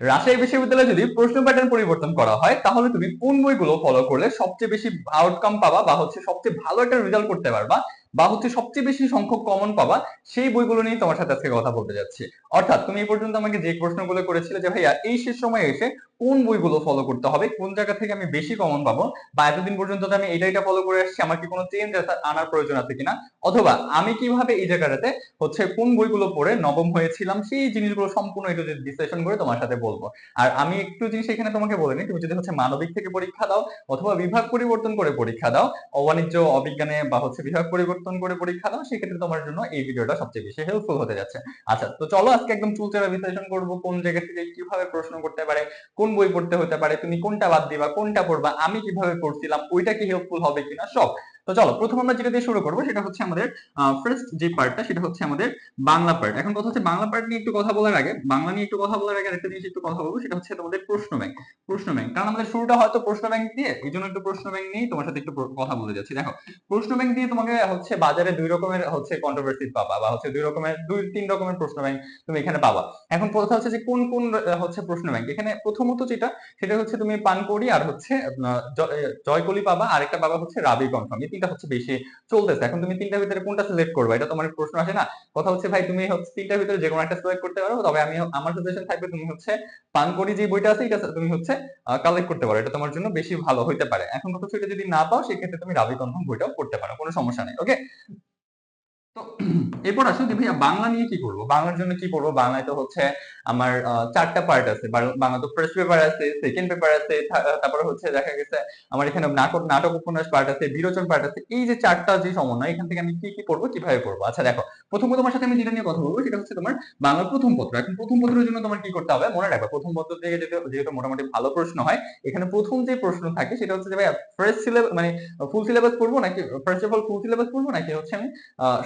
রাজশাহী বিশ্ববিদ্যালয়ে যদি প্রশ্ন প্যাটার্ন পরিবর্তন করা হয়, তাহলে তুমি কোন বইগুলো ফলো করলে সবচেয়ে বেশি আউটকাম পাবা বা হচ্ছে সবচেয়ে ভালো একটা রেজাল্ট করতে পারবা? বা হচ্ছে সবচেয়ে বেশি সংখ্যক কমন পাবা, সেই বইগুলো নিয়ে তোমার সাথে আজকে কথা বলতে যাচ্ছি। অর্থাৎ তুমি এই পর্যন্ত আমাকে যে প্রশ্নগুলো করেছিলে যে, ভাইয়া, এই শেষ সময় এসে কোন বইগুলো ফলো করতে হবে? কোন জায়গা থেকে আমি বেশি কমন পাবো? বা এতদিন পর্যন্ত আমি এটা এটা ফলো করে আসছি, আমার কি কোনো চেঞ্জ আনার প্রয়োজন আছে কিনা? অথবা, আমি কীভাবে এই জায়গাটাতে হচ্ছে কোন বইগুলো পড়ে নবম হয়েছিলাম, সেই জিনিসগুলো সম্পূর্ণ একটু বিশ্লেষণ করে তোমার সাথে বলব। আর আমি একটু জিনিস এখানে তোমাকে বলিনি তুমি যদি হচ্ছে মানবিক থেকে পরীক্ষা দাও, অথবা বিভাগ পরিবর্তন করে পরীক্ষা দাও, অবাণিজ্য, অবিজ্ঞানে বা হচ্ছে বিভাগ পরিবর্তন করে পরীক্ষা দাও, সেক্ষেত্রে তোমার জন্য এই ভিডিওটা সবচেয়ে বেশি হেল্পফুল হতে যাচ্ছে। আচ্ছা তো চলো আজকে একদম চুলচেরা বিশ্লেষণ করব, কোন জায়গা থেকে কীভাবে প্রশ্ন করতে পারে, কোন বই পড়তে হতে পারে, তুমি কোনটা বাদ দিবা, কোনটা পড়বা, আমি কীভাবে পড়ছিলাম, ওইটা কি হেল্পফুল হবে কিনা, সব। তো চলো, প্রথম আমরা যেটা দিয়ে শুরু করব সেটা হচ্ছে আমাদের ফার্স্ট যে পার্টটা সেটা হচ্ছে আমাদের বাংলা পার্ট এখন কথা হচ্ছে বাংলা পার্ট নিয়ে একটু কথা বলার আগে, বাংলা নিয়ে একটু কথা বলার আগে একটা জিনিস একটু কথা বলব, সেটা হচ্ছে তোমাদের প্রশ্ন ব্যাংক প্রশ্ন ব্যাংক কারণ আমাদের শুরুটা হয়তো প্রশ্ন ব্যাংক দিয়ে, এই জন্য একটু প্রশ্ন ব্যাংক নিয়ে তোমার সাথে একটু কথা বলে যাচ্ছি। দেখো, প্রশ্ন ব্যাংক দিয়ে তোমাকে হচ্ছে বাজারে দুই রকমের হচ্ছে কন্ট্রোভার্সি পাবা, বা হচ্ছে দুই রকমের, দুই, তিন রকমের প্রশ্ন ব্যাংক তুমি এখানে পাবা। এখন কথা হচ্ছে যে কোন কোন হচ্ছে প্রশ্ন ব্যাংক এখানে প্রথমত যেটা, সেটা হচ্ছে তুমি পানকড়ি আর হচ্ছে জয়কলি পাবা, আরেকটা পাবা হচ্ছে রাবি কনফার্ম তিনটা হচ্ছে বেশি চলতেছে। এখন তুমি তিনটার ভিতরে কোনটা সিলেক্ট করবে? এটা তোমার প্রশ্ন আসে না। কথা হচ্ছে, ভাই, তুমি হচ্ছে তিনটার ভিতরে যে কোনো একটা সিলেক্ট করতে পারো। তবে আমি আমার সাজেশন থাকবে তুমি হচ্ছে পানকড়ি যে বইটা আছে, এটা তুমি হচ্ছে কালেক্ট করতে পারো। এটা তোমার জন্য বেশি ভালো হইতে পারে। এখন কথা হচ্ছে, এটা যদি না পাও, সেক্ষেত্রে তুমি রাবি কনফার্ম বইটাও পড়তে পারো। কোনো সমস্যা নেই ওকে তো এরপর আসো যে ভাইয়া বাংলা নিয়ে কি করব? বাংলার জন্য কি করব? বাংলায় তো হচ্ছে আমার চারটা পার্ট আছে। বাংলা তো ফার্স্ট পেপার আছে সেকেন্ড পেপার আছে তারপরে হচ্ছে দেখা গেছে আমার এখানে নাটক নাটক উপন্যাস পার্ট আছে, বিরোচন পার্ট আছে। এই যে চারটা যে সমন্বয়, এখান থেকে আমি কি কি পড়ব কীভাবে পড়ব আচ্ছা দেখো, প্রথম তোমার সাথে আমি যেটা নিয়ে কথা বলব, সেটা হচ্ছে তোমার বাংলার প্রথম পত্র। এখন প্রথম পত্রের জন্য তোমার কি করতে হবে? মনে রাখবে, প্রথম পত্র থেকে যেহেতু মোটামুটি ভালো প্রশ্ন হয়, এখানে প্রথম যে প্রশ্ন থাকে, সেটা হচ্ছে যে ভাই ফার্স্ট সিলেবাস মানে ফুল সিলেবাস পড়ব নাকি first of all full syllabus পড়ব নাকি হচ্ছে আমি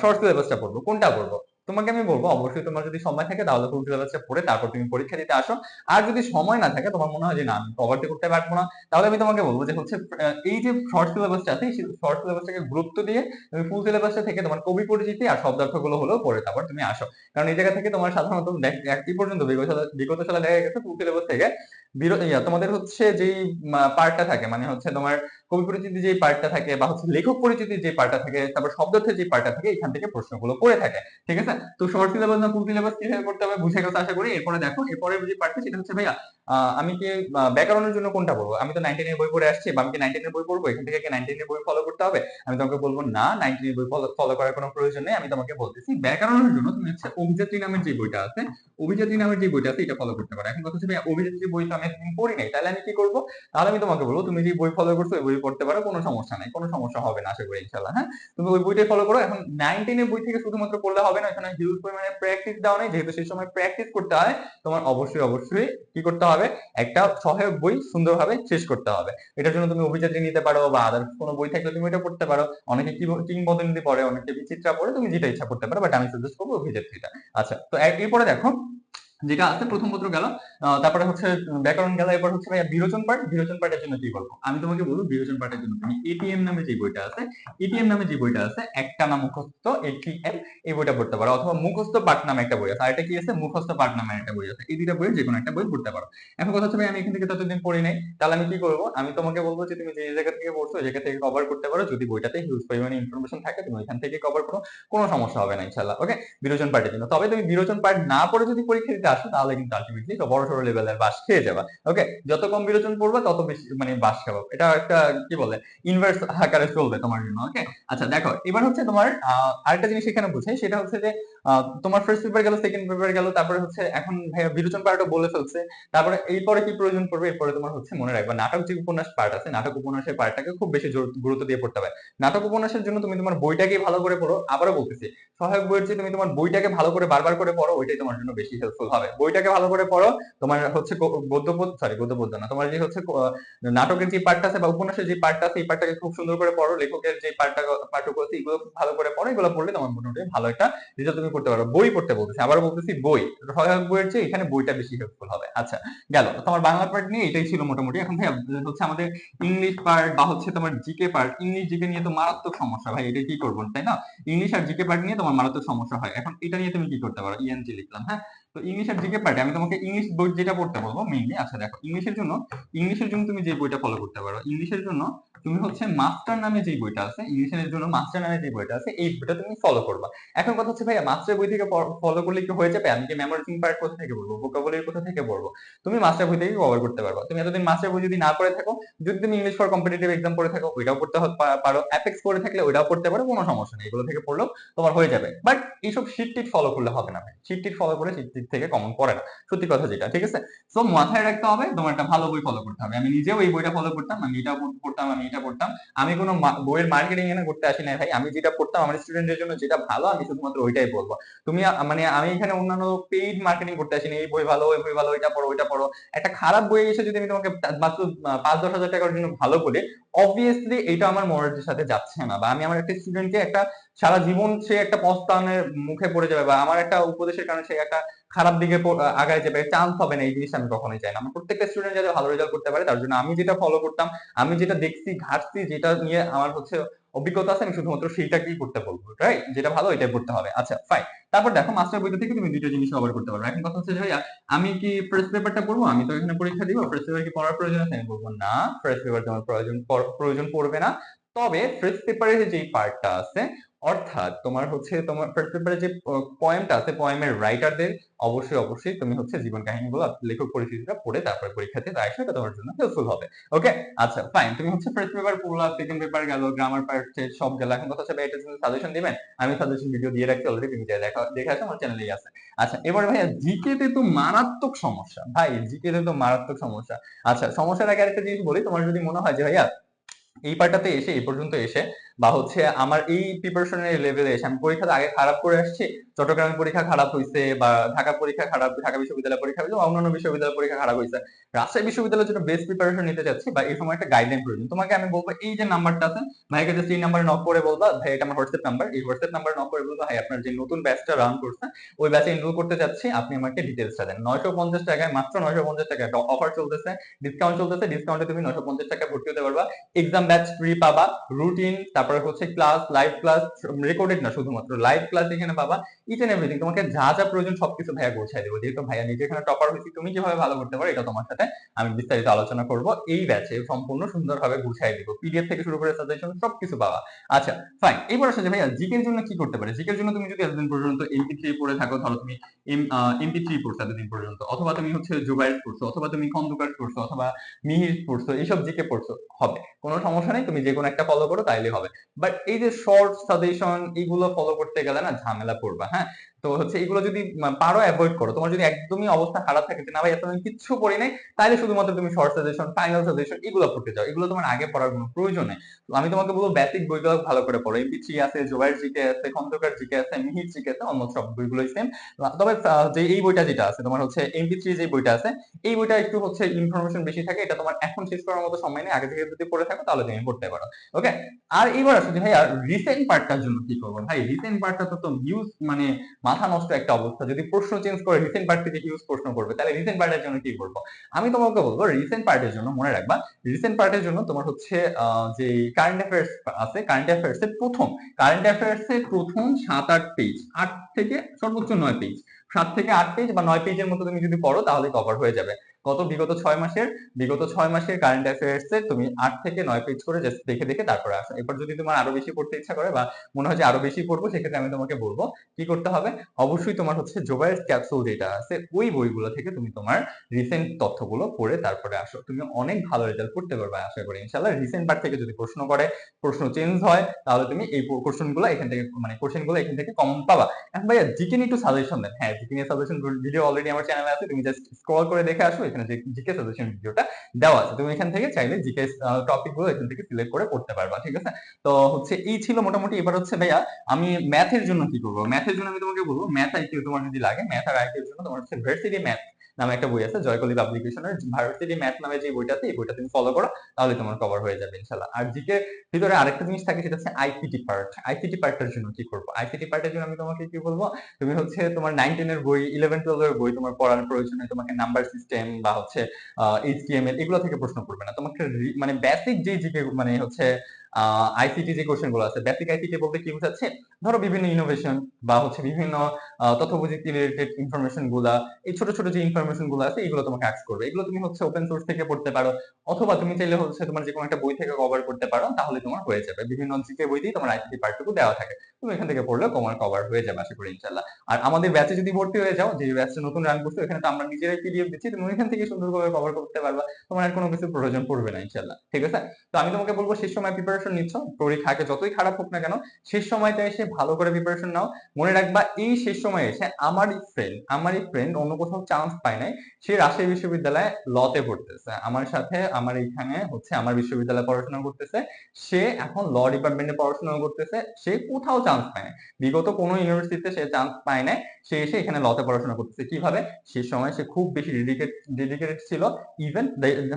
শর্ট সিলেবাসটা পড়ব কোনটা পড়ব তোমাকে আমি বলব, অবশ্যই তোমার যদি সময় থাকে তাহলে ফুল সিলেবাসটা পড়ে তারপর তুমি পরীক্ষা দিতে আসো। আর যদি সময় না থাকে, তোমার মনে হয় যে না, আমি কভারটি করতে পারব না, তাহলে আমি তোমাকে বলব যে হচ্ছে এই যে শর্ট সিলেবাসটা আছে সেই শর্ট সিলেবাসটাকে গুরুত্ব দিয়ে তুমি ফুল সিলেবাসটা থেকে তোমার কবি পরিচিতি আর শব্দার্থগুলো হলেও পড়ে তারপর তুমি আসো। কারণ এই জায়গা থেকে তোমার সাধারণত একটি পর্যন্ত বিগত সালে দেখা গেছে ফুল সিলেবাস থেকে তোমাদের হচ্ছে যেই পার্টটা থাকে মানে হচ্ছে তোমার কবি পরিচিতি যে পার্টটা থাকে বা হচ্ছে লেখক পরিচিতি যে পার্টটা থাকে, তারপর শব্দার্থের যে পার্টটা থাকে, এখান থেকে প্রশ্নগুলো করে থাকে, ঠিক আছে? তো শর্ট সিলেবাস না ফুল সিলেবাস কীভাবে করতে হবে বুঝে গেছে, আশা করি? এরপরে দেখো এরপরে যে পার্টটা সেটা হচ্ছে ভাইয়া আমি কি ব্যাকরণের জন্য কোনটা পড়ব আমি তো নাইনটিনের বই পড়ে আসছি, বা আমি কি নাইনটিনের বই পড়ব? এখান থেকে নাইনটিনের বই ফলো করতে হবে? আমি তোমাকে বলব, না নাইনটিনের বই ফলো করার কোনো প্রয়োজন নেই, আমি তোমাকে বলতেছি ব্যাকরণের জন্য তুমি হচ্ছে অভিযাত্রী নামের যে বইটা আছে অভিযাত্রী নামের যে বইটা আছে, এটা ফলো করতে পারো। এখন কথা হচ্ছে অভিযাত্রী বই তো আমি পড়ি নাই, তাহলে আমি কি করব? তাহলে আমি তোমাকে বলব, তুমি যে বই ফলো করছ, ওই বই পড়তে পারো, কোনো সমস্যা নাই, কোনো সমস্যা হবে না, আশা করি ইনশাল্লাহ হ্যাঁ? তুমি ওই বইটাই ফলো করো। এখন নাইনটিনের বই থেকে শুধুমাত্র পড়লে হবে না, এখানে হিউজ পরিমাণে প্র্যাকটিস দেওয়া নেই, যেহেতু সেই সময় প্র্যাকটিস করতে হয়, তোমার অবশ্যই অবশ্যই কি করতে হবে? একটা সহায়ক বই সুন্দরভাবে শেষ করতে হবে। এটার জন্য তুমি অভিযাত্রী নিতে পারো বা আদার কোনো বই থাকলে তুমি এটা পড়তে পারো। অনেকে কি কিংবদন্তি পড়ে, অনেকে বিচিত্রা পড়ে, তুমি যেটা ইচ্ছা করতে পারো বাট আমি সাজেস্ট করব অভিযাত্রীটা আচ্ছা তো এরপরে দেখো যেটা আছে প্রথম পত্র গেল। তারপরে হচ্ছে, ব্যাকরণ গেল এবার হচ্ছে ভাইয়া বিরোচন পার্ট বিরোচন পার্টের জন্য কি বলব? আমি তোমাকে বলব বিরোচন পার্টের জন্য। তুমি এটিএম নামে যে বইটা আছে এটিএম নামে যে বইটা আছে, একটা না মুখস্থ এটিএম এই বইটা পড়তে পারো। অথবা মুখস্থ পাঠ নামে একটা বই আছে। আর এটা কি আছে? মুখস্থ পাঠ নামে একটা বই আছে। এই দুইটা বইয়ের যে কোনো একটা বই পড়তে পারো। এখন কথা হচ্ছে ভাই আমি এখান থেকে ততদিন পড়ি নাই। তাহলে আমি কি করব? আমি তোমাকে বলব যে তুমি যে জায়গা থেকে পড়ছো ওই জায়গা থেকে কভার করতে পারো, যদি বইটাতে হিউজ পরিমাণে ইনফরমেশন থাকে, তুমি ওইখান থেকে কভার করো। কোনো সমস্যা হবে না ইনশাল্লাহ ওকে বিরোচন পার্টের জন্য। তবে তুমি বিরোচন পার্ট না পড়ে যদি পরীক্ষা দিতে আসো, তাহলে কিন্তু আলটিমেটলি বড় সড়ো লেভেলের বাস খেয়ে যাবা। ওকে যত কম বিরোচন পড়বা, তত বেশি মানে বাস খাব। এটা একটা, কি বলে ইনভার্স আকারে চলবে তোমার জন্য ওকে আচ্ছা দেখো, এবার হচ্ছে তোমার আরেকটা জিনিস এখানে বুঝে সেটা হচ্ছে যে তোমার ফার্স্ট পেপার গেল সেকেন্ড পেপার গেল, তারপরে হচ্ছে এখন ভাইয়া বিরোচন পার্টও বলে ফেলছে। তারপরে এরপরে কি প্রয়োজন পড়বে? এরপরে তোমার হচ্ছে মনে রাখবা, নাটক যে উপন্যাস পার্ট আছে, নাটক উপন্যাসের পার্টটাকে খুব বেশি গুরুত্ব দিয়ে পড়তে হবে। নাটক উপন্যাসের জন্য তুমি তোমার বইটাকে ভালো করে পড়ো, আবারও বলতেছি, সহায়ক বইয়ের চেয়ে তুমি তোমার বইটাকে ভালো করে বারবার করে পড়ো, ওইটাই তোমার জন্য বেশি হেল্পফুল হবে। বইটাকে ভালো করে পড়ো, তোমার হচ্ছে গদ্যপদ সরি গদ্যপদ্য না, তোমার যে হচ্ছে নাটকের যে পার্টটা আছে বা উপন্যাসের যে পার্টটা আছে, এই পার্টটাকে খুব সুন্দর করে পড়ো, লেখকের যে পার্টটা পাঠক আছে, এগুলো ভালো করে পড়ো, এগুলো পড়লে তোমার মোটামুটি ভালো একটা রেজাল্ট তুমি করতে পারো, বই পড়তে বলতেছি। আবার বলতেছি বই। বইয়ের চেয়ে এখানে বইটা বেশি হেল্পফুল হবে। আচ্ছা গেল। তোমার বাংলা পার্ট নিয়ে এটাই ছিল মোটামুটি। এখন হচ্ছে আমাদের ইংলিশ পার্ট বা হচ্ছে তোমার জিকে পার্ট ইংলিশ জিকে নিয়ে তো মারাত্মক সমস্যা। ভাই, এটা কি করব, তাই না? ইংলিশ আর জিকে পার্ট নিয়ে তোমার মারাত্মক সমস্যা হয়। এখন এটা নিয়ে তুমি কি করতে পারো? ইএনজি লিখলাম হ্যাঁ? তো ইংলিশের জিকে পার্টে আমি তোমাকে ইংলিশ বই যেটা পড়তে বলব মেইনলি আচ্ছা দেখো ইংলিশের জন্য ইংলিশের জন্য তুমি যে বইটা ফলো করতে পারো ইংলিশের জন্য তুমি হচ্ছে মাস্টার নামে যে বইটা আছে ইংলিশের জন্য মাস্টার নামে যে বইটা আছে, এই বইটা তুমি ফলো করবা। এখন কথা হচ্ছে ভাইয়া মাস্টার বই থেকে ফলো করলে কি হয়ে যাবে? আমি কি মেমোরাইজিং পার্ট কোথা থেকে বলব? ভোকাবুলারি কোথা থেকে বলব তুমি মাস্টার বই থেকে কভার করতে পারবা। তুমি এতদিন মাস্টার বই যদি না পড়ে থাকো, যদি তুমি ইংলিশ ফর কম্পিটিটিভ এক্সাম পড়ে থাকো, ওইটাও পড়তে পারো। অ্যাপেক্স পড়ে থাকলে ওইটাও পড়তে পারো, কোনো সমস্যা নেই। এগুলো থেকে পড়লেও তোমার হয়ে যাবে। বাট এইসব শিট ফলো করলে হবে না শিট টিট ফলো করে শিট টিট থেকে কমন পড়ে না। সত্যি কথা যেটা, ঠিক আছে? সো মাথায় রাখতে হবে, তোমার একটা ভালো বই ফলো করতে হবে। আমি নিজেও এই বইটা ফলো করতাম, আমি এটা পড়তাম, আমি এটা পড়তাম। আমি কোনো বইয়ের মার্কেটিং এখানে করতে আসি না ভাই। আমি যেটা পড়তাম, আমার স্টুডেন্টের জন্য যেটা ভালো, আমি শুধুমাত্র ওইটাই বলব তুমি মানে আমি এখানে অন্যান্য পেইড মার্কেটিং করতে আসি না এই বই ভালো, ওই বই ভালো, ওইটা পড়ো ওইটা পড়ো। একটা খারাপ বই এসে যদি আমি তোমাকে মাত্র পাঁচ, দশ হাজার টাকার জন্য ভালো বলি অবভিয়াসলি এটা আমার মরার সাথে যাচ্ছে না। বা আমি আমার একটা স্টুডেন্টকে একটা সারা জীবন সে একটা পস্তানের মুখে পড়ে যাবে বা আমার একটা উপদেশের কারণে সে একটা খারাপ দিকে আগায় যাবে চান্স হবে না এই জিনিসটা আমি কখনোই চাই না। আমার প্রত্যেকটা স্টুডেন্ট যাতে ভালো রেজাল্ট করতে পারে, তার জন্য আমি যেটা ফলো করতাম, আমি যেটা দেখছি, ঘাটছি, যেটা নিয়ে আমার হচ্ছে অভিজ্ঞতা আছে, আমি শুধুমাত্র সেইটাকেই করতে বলব রাইট যেটা ভালো এটাই করতে হবে। আচ্ছা ফাইন তারপর দেখো মাস্টার বইটা থেকে তুমি দুটো জিনিস কভার করতে পারবে। এখন কথা হচ্ছে, ভাইয়া, আমি কি প্রেস পেপারটা পড়ব? আমি তো এখানে পরীক্ষা দিব প্রেস পেপার কি পড়ার প্রয়োজন আছে? আমি বলব, না প্রেস পেপার তোমার প্রয়োজন প্রয়োজন পড়বে না। তবে প্রেস পেপারের যে পার্টটা আছে অর্থাৎ তোমার হচ্ছে তোমার পেপারে যে পয়েমটা আছে পয়েমের রাইটারদের অবশ্যই অবশ্যই তুমি হচ্ছে জীবন কাহিনীগুলো লেখক পরিচিতিটা পড়ে তারপরে পরীক্ষাতে তাই সেটা তোমার জন্য হেল্পফুল হবে। ওকে আচ্ছা ফাইন তুমি হচ্ছে ফার্স্ট পেপার পড়লা সেকেন্ড পেপার গেল গ্রামার পার্ট সব গেল। এখন কথা হচ্ছে এটার জন্য সাজেশন দিবেন, আমি সাজেশন ভিডিও দিয়ে রাখছি অলরেডি তুমি দেখা, দেখে আসো আমার চ্যানেলেই আছে। আচ্ছা এবার ভাইয়া জিকে তে তো মারাত্মক সমস্যা। ভাই জিকে তে তো মারাত্মক সমস্যা। আচ্ছা সমস্যার আগে আরেকটা জিনিস বলি। তোমার যদি মনে হয় যে ভাইয়া, এই পার্টটাতে এসে, এই পর্যন্ত এসে বা হচ্ছে আমার এই প্রিপারেশনের লেভেলে এসে আমি পরীক্ষাটা আগে খারাপ করে আসছি চট্টগ্রামের পরীক্ষা খারাপ হয়েছে বা ঢাকা পরীক্ষা খারাপ, ঢাকা বিশ্ববিদ্যালয় পরীক্ষা হয়েছে বা অন্যান্য বিশ্ববিদ্যালয় পরীক্ষা খারাপ হয়েছে রাজশাহী বিশ্ববিদ্যালয়ের জন্য বেস্ট প্রিপারেশন নিতে চাচ্ছি, বা এই সময় একটা গাইডলাইন প্রয়োজন। তোমাকে আমি বলব এই যে নাম্বারটা আছে ভাইকে জাস্ট এই নাম্বারে নক করে বলবা ভাই এটা আমার হোয়াটসঅ্যাপ নাম্বার এই হোয়াটসঅ্যাপ নাম্বারে নক করে বলবা, ভাই, আপনার যে নতুন ব্যাচটা রান করছে, ওই ব্যাচে এনরোল করতে চাচ্ছি, আপনি আমাকে ডিটেলসটা দেন। নয়শো পঞ্চাশ টাকায়, মাত্র নয়শো পঞ্চাশ টাকা অফার চলতেছে ডিসকাউন্ট চলতেছে ডিসকাউন্টে তুমি নয়শো পঞ্চাশ টাকা ভর্তি হতে পারবা। এক্সাম ব্যাচ ফ্রি পাবা রুটিন তারপরে হচ্ছে ক্লাস লাইভ ক্লাস রেকর্ডেড না শুধুমাত্র লাইভ ক্লাস এখানে পাবা ইচ এন্ড এভরিথিং তোমাকে যা যা প্রয়োজন সবকিছু ভাইয়া গোছাই দেবো। যেহেতু ভাইয়া নিজে এখানে টপার হয়েছি, তুমি কীভাবে ভালো করতে পারো, এটা তোমার সাথে আমি বিস্তারিত আলোচনা করব। এই ব্যাচে সম্পূর্ণ সুন্দরভাবে গুছাই দিব। পিডিএফ থেকে শুরু করে সাজেশন সবকিছু পাবা। আচ্ছা ফাইন এবার আসলে ভাইয়া জিকের জন্য কি করতে পারে? জিকের জন্য তুমি যদি এতদিন পর্যন্ত এমপি থ্রি পড়ে থাকো, ধরো তুমি এমপি থ্রি পড়ছো এতদিন পর্যন্ত, অথবা তুমি হচ্ছে জুবাইর পড়ছো অথবা তুমি খন্দকার পড়ছো অথবা মিহির পড়ছো, এইসব জিকে পড়ছো, হবে। কোনো সমস্যা নেই, তুমি যে কোনো একটা ফলো করো, তাইলে হবে। বাট এই যে শর্ট সাজেশন এগুলো ফলো করতে গেলে না ঝামেলা পড়বা হ্যাঁ? তো হচ্ছে এগুলো যদি পারো অ্যাভয়েড করো। তোমার যদি একদমই অবস্থা খারাপ থাকে না ভাই, এতদিন কিচ্ছু পড়ি নাই তাহলে শুধুমাত্র তুমি শর্ট সাজেশন ফাইনাল সাজেশন এগুলো পড়তে চাও এগুলো তোমার আগে পড়ার কোনো প্রয়োজন নেই। আমি তোমাকে বলব বেসিক বইগুলো ভালো করে পড়ো। এমপি থ্রি আছে, জোবাইর জিকে আছে খন্দকার জিকে আছে, মিহির জিকে আছে অলমোস্ট সব বইগুলোই সেম তবে যে এই বইটা যেটা আছে, তোমার হচ্ছে এমপি থ্রি যে বইটা আছে, এই বইটা একটু হচ্ছে ইনফরমেশন বেশি থাকে, এটা তোমার এখন শেষ করার মতো সময় নেই। আগে থেকে যদি পড়ে থাকো, তাহলে তুমি পড়তে পারো। ওকে আর এবার আসলে ভাই আর রিসেন্ট পার্টটার জন্য কি করব? ভাই রিসেন্ট পার্টটা তো তো হিউজ মানে মাথা নষ্ট একটা অবস্থা। যদি প্রশ্ন চেঞ্জ করে রিসেন্ট পার্ট থেকে ইউজ প্রশ্ন করবে, তাহলে রিসেন্ট পার্টের জন্য কি করব আমি তোমাকে বলব রিসেন্ট পার্টের জন্য মনে রাখবা রিসেন্ট পার্টের জন্য তোমার হচ্ছে যে কারেন্ট অ্যাফেয়ার্স আছে কারেন্ট অ্যাফেয়ার্স এর প্রথম কারেন্ট অ্যাফেয়ার্স এর প্রথম সাত, আট পেজ আট থেকে সর্বোচ্চ নয় পেজ সাত থেকে আট পেজ বা নয় পেজের মতো তুমি যদি পড়ো, তাহলে কভার হয়ে যাবে। গত বিগত ছয় মাসের, বিগত ছয় মাসের কারেন্ট অ্যাফেয়ার্স তুমি আট থেকে নয় পেজ করে জাস্ট দেখে দেখে তারপরে আসো। এরপর যদি তোমার আরও বেশি পড়তে ইচ্ছা করে বা মনে হয় যে আরও বেশি পড়ব, সেক্ষেত্রে আমি তোমাকে বলব কি করতে হবে? অবশ্যই তোমার হচ্ছে জোবাইর ক্যাপসুল যেটা আছে, ওই বইগুলো থেকে তুমি তোমার রিসেন্ট তথ্যগুলো পড়ে তারপরে আসো। তুমি অনেক ভালো রেজাল্ট করতে পারবে আশা করি ইনশাল্লাহ রিসেন্ট পার্ট থেকে যদি প্রশ্ন করে, প্রশ্ন চেঞ্জ হয়, তাহলে তুমি এই কোশ্চেনগুলো এখান থেকে মানে কোশ্চেনগুলো এখান থেকে কমন পাবা। এখন ভাইয়া, জিকে একটু সাজেশন দেন। হ্যাঁ জিকে নিয়ে সাজেশন ভিডিও অলরেডি আমার চ্যানেলে আছে, তুমি জাস্ট স্ক্রল করে দেখে আসো এখানে যে জিকে সাজেশন ভিডিওটা দেওয়া আছে। তুমি এখান থেকে চাইলে জিকে টপিকগুলো এখান থেকে সিলেক্ট করে পড়তে পারবা, ঠিক আছে? তো হচ্ছে এই ছিল মোটামুটি। এবার হচ্ছে ভাইয়া, আমি ম্যাথের জন্য কি করব? ম্যাথের জন্য আমি তোমাকে বলব ম্যাথ আইকিউ তোমার যদি লাগে ম্যাথ আর আইকিউর জন্য তোমার হচ্ছে ভার্সিটি ম্যাথ নামে একটা বই আছে জয়কলি পাবলিকেশনের ভার্সিটি ম্যাথ নামে যে বইটা আছে এই বইটা তুমি ফলো করো, তাহলে তোমার কভার হয়ে যাবে ইনশাল্লাহ আর জিকে ভিতরে আরেকটা জিনিস থাকে, সেটা হচ্ছে আইসিটি পার্ট আইসিটি পার্টের জন্য কি করব? আইসিটি পার্টের জন্য আমি তোমাকে কি বলব? তুমি হচ্ছে তোমার নাইন টেনের বই ইলেভেন টুয়েলভ এর বই, তোমার পড়ার প্রয়োজনে তোমাকে নাম্বার সিস্টেম বা হচ্ছে এইচটিএমএল এগুলো থেকে প্রশ্ন করবে না। তোমাকে মানে বেসিক যে জিকে মানে হচ্ছে আইসিটি যে কোশ্চেনগুলো আছে বেসিক আইসিটি বলতে কি বোঝাচ্ছে? ধরো বিভিন্ন ইনোভেশন বা হচ্ছে বিভিন্ন তথ্য প্রযুক্তি রিলেটেড ইনফরমেশনগুলা, এই ছোট ছোট যে ইনফরমেশনগুলো আছে, এগুলো তোমাকে আক্স করবে। এগুলো তুমি হচ্ছে ওপেন সোর্স থেকে পড়তে পারো, অথবা তুমি চাইলে হচ্ছে তোমার যে কোনো একটা বই থেকে কভার করতে পারো, তাহলে তোমার হয়ে যাবে। বিভিন্ন জিকে বইতেই তোমার আইসিটি পার্টটুকু দেওয়া থাকে। তুমি এখান থেকে পড়লেও তোমার কভার হয়ে যাবে, আশা করি ইনশাল্লাহ আর আমাদের ব্যাচে যদি ভর্তি হয়ে যাও, যে ব্যাচটা নতুন রান করছ, এখানে তো আমরা নিজেরাই পিডিএফ দিচ্ছি, তুমি ওইখান থেকে সুন্দরভাবে কভার করতে পারবা। তোমার আর কোনো কিছু প্রয়োজন পড়বে না ইনশাল্লাহ ঠিক আছে? তো আমি তোমাকে বলব, শেষ সময় প্রিপারেশন নিচ্ছ। পরীক্ষা যতই খারাপ হোক না কেন, শেষ সময়টা এসে ভালো করে প্রিপারেশন নাও। মনে রাখবা, এই শেষ সময়ে এসে আমারই ফ্রেন্ড আমারই ফ্রেন্ড অন্য কোথাও চান্স পায় নাই, সে রাজশাহী বিশ্ববিদ্যালয়ে লতে পড়তেছে। আমার সাথে, আমার এখানে হচ্ছে আমার বিশ্ববিদ্যালয়ে পড়াশোনা করতেছে। সে এখন ল ডিপার্টমেন্টে পড়াশোনা করতেছে, সে কোথাও চান্স পায় না বিগত কোনো ইউনিভার্সিটিতে সে চান্স পায় না সে এসে এখানে লতে পড়াশোনা করতেছে। কীভাবে? সে সময় সে খুব বেশি ডেডিকেট ডেডিকেটেড ছিল ইভেন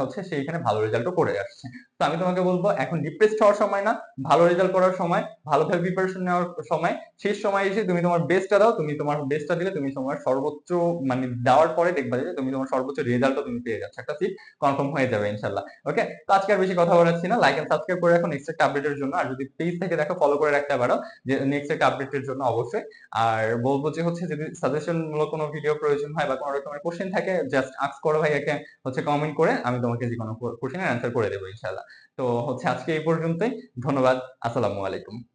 হচ্ছে সে এখানে ভালো রেজাল্টও করে আসছে। তো আমি তোমাকে বলব, এখন ডিপ্রেসড হওয়ার সময় না, ভালো রেজাল্ট করার সময় ভালোভাবে প্রিপারেশন নেওয়ার সময়, শেষ সময় এসে তুমি তোমার বেস্টটা দাও, তুমি তোমার বেস্টটা দিলে তুমি তোমার সর্বোচ্চ মানে দেওয়ার পরে দেখবা যে তুমি তোমার সর্বোচ্চ রেজাল্টও তুমি পেয়ে যাচ্ছ। একটা সিট কনফার্ম হয়ে যাবে ইনশাল্লাহ। ওকে তো আজকে আর বেশি কথা বলাচ্ছি না লাইক এন্ড সাবস্ক্রাইব করে রাখো নেক্সট একটা আপডেটের জন্য। আর যদি পেজ থেকে দেখো ফলো করে রাখতে পারো যে নেক্সট একটা আপডেটের জন্য অবশ্যই। আর বলব যে হচ্ছে, যদি সাজেশন মূলক কোনো ভিডিও প্রয়োজন হয় বা কোনো রকমের কোশ্চেন থাকে জাস্ট আস্ক করো ভাই একে হচ্ছে কমেন্ট করে আমি তোমাকে যে কোনো কোশ্চেনের অ্যান্সার করে দেবো ইনশাল্লাহ। তো হচ্ছে আজকে এই পর্যন্তই। ধন্যবাদ। আসসালামু আলাইকুম।